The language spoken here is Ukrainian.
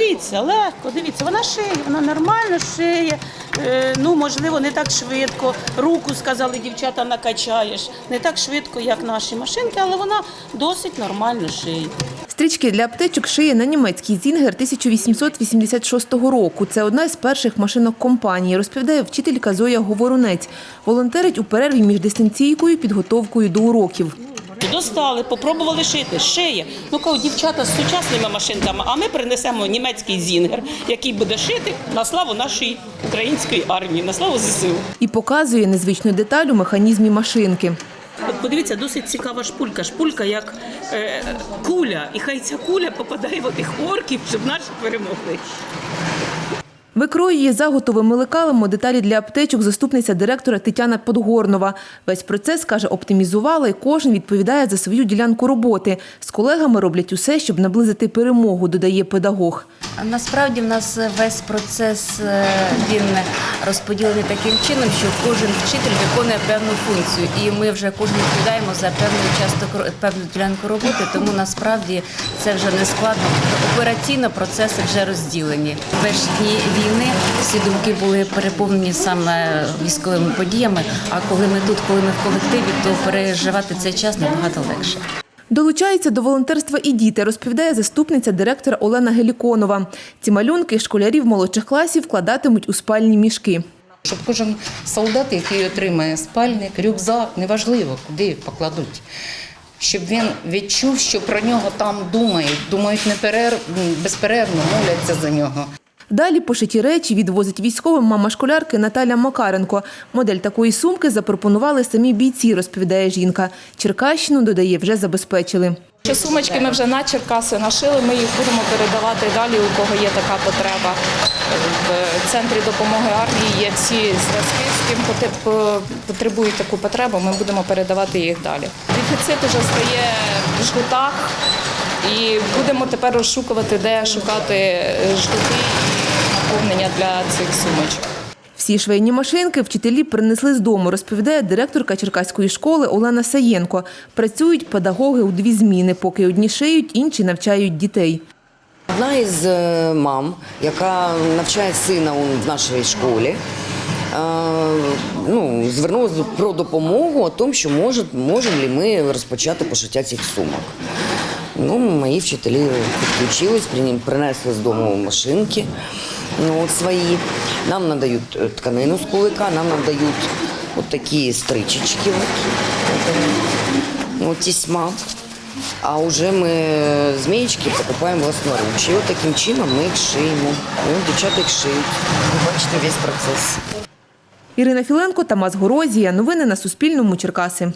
Дивіться, легко, дивіться, вона шиє, вона нормально шиє. Е, ну, можливо, не так швидко. Руку, сказали дівчата, накачаєш. Не так швидко, як наші машинки, але вона досить нормально шиє. Стрічки для аптечок шиє на німецький Зінгер 1886 року. Це одна з перших машинок компанії, розповідає вчителька Зоя Говорунець. Волонтерить у перерві між дистанційкою підготовкою до уроків. Достали, попробували шити, шиє. Ну, кажуть, дівчата з сучасними машинками, а ми принесемо німецький зінгер, який буде шити на славу нашої української армії, на славу ЗСУ. І показує незвичну деталь у механізмі машинки. От подивіться, досить цікава шпулька. Шпулька як е, куля. І хай ця куля попадає в отих орків, щоб наші перемогли. Викроює заготовими лекалами деталі для аптечок заступниця директора Тетяна Подгорнова. Весь процес, каже, оптимізувала і кожен відповідає за свою ділянку роботи. З колегами роблять усе, щоб наблизити перемогу, додає педагог. Насправді в нас весь процес е, він розподілений таким чином, що кожен вчитель виконує певну функцію, і ми вже кожен відповідаємо за певний участок певну ділянку роботи. Тому насправді це вже не складно. Операційно процеси вже розділені. Перші дні війни всі думки були переповнені саме військовими подіями. А коли ми тут, коли ми в колективі, то переживати цей час набагато легше. Долучаються до волонтерства і діти, розповідає заступниця директора Олена Геліконова. Ці малюнки школярів молодших класів вкладатимуть у спальні мішки. Щоб кожен солдат, який отримає спальник, рюкзак, неважливо, куди покладуть. Щоб він відчув, що про нього там думають, думають неперер... безперервно, моляться за нього. Далі пошиті речі відвозить військовим мама школярки Наталя Макаренко. Модель такої сумки запропонували самі бійці, розповідає жінка. Черкащину, додає, вже забезпечили. Що сумочки ми вже на Черкаси нашили, ми їх будемо передавати далі, у кого є така потреба. В центрі допомоги армії є всі зв'язки, з ким потребують таку потребу, ми будемо передавати їх далі. Дефіцит вже стає в жгутах і будемо тепер розшукувати, де шукати жгути і наповнення для цих сумочок. Всі швейні машинки вчителі принесли з дому, розповідає директорка Черкаської школи Олена Саєнко. Працюють педагоги у дві зміни, поки одні шиють, інші навчають дітей. Одна із е, мам, яка навчає сина у- в нашій школі, е, ну, звернулася про допомогу о тому, що може, можемо ли ми розпочати пошиття цих сумок. Ну, мої вчителі підключились, принесли з дому машинки ну, от. Нам надають е, тканину з кулика, нам надають от такі стричечки, от, ну, тісьма. А вже ми змієчки покупаємо власноруч. І от таким чином ми їх шиємо. І от дівчата їх шиють. Ви бачите весь процес. Ірина Філенко, Тамас Горозія. Новини на Суспільному. Черкаси.